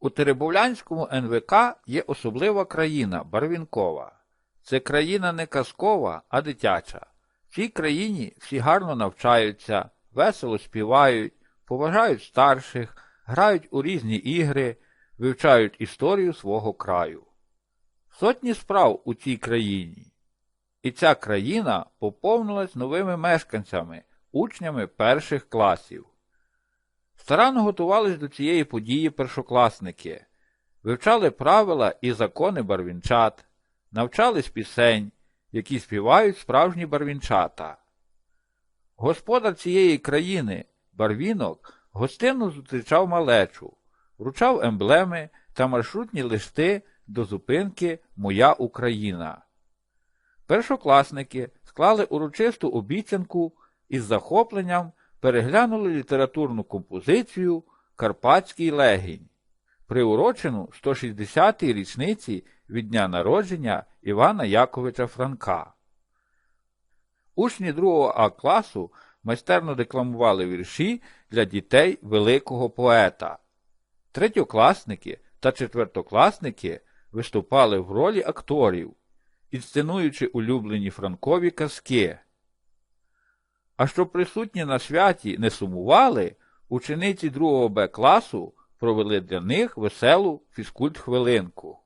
У Теребовлянському НВК є особлива країна Барвінкова. Це країна не казкова, а дитяча. В цій країні всі гарно навчаються, весело співають, поважають старших, грають у різні ігри, вивчають історію свого краю. Сотні справ у цій країні. І ця країна поповнилась новими мешканцями, учнями перших класів. Старанно готувались до цієї події першокласники, вивчали правила і закони барвінчат, навчались пісень, які співають справжні барвінчата. Господар цієї країни, барвінок, гостинно зустрічав малечу, вручав емблеми та маршрутні листи до зупинки Моя Україна. Першокласники склали урочисту обіцянку і з захопленням переглянули літературну композицію Карпатський легінь, приурочену 160-й річниці від дня народження Івана Яковича Франка. Учні 2 А класу майстерно декламували вірші для дітей великого поета. Третьокласники та четвертокласники виступали в ролі акторів, інсценуючи улюблені франкові казки. А щоб присутні на святі не сумували, учениці 2 Б класу провели для них веселу фізкульт хвилинку.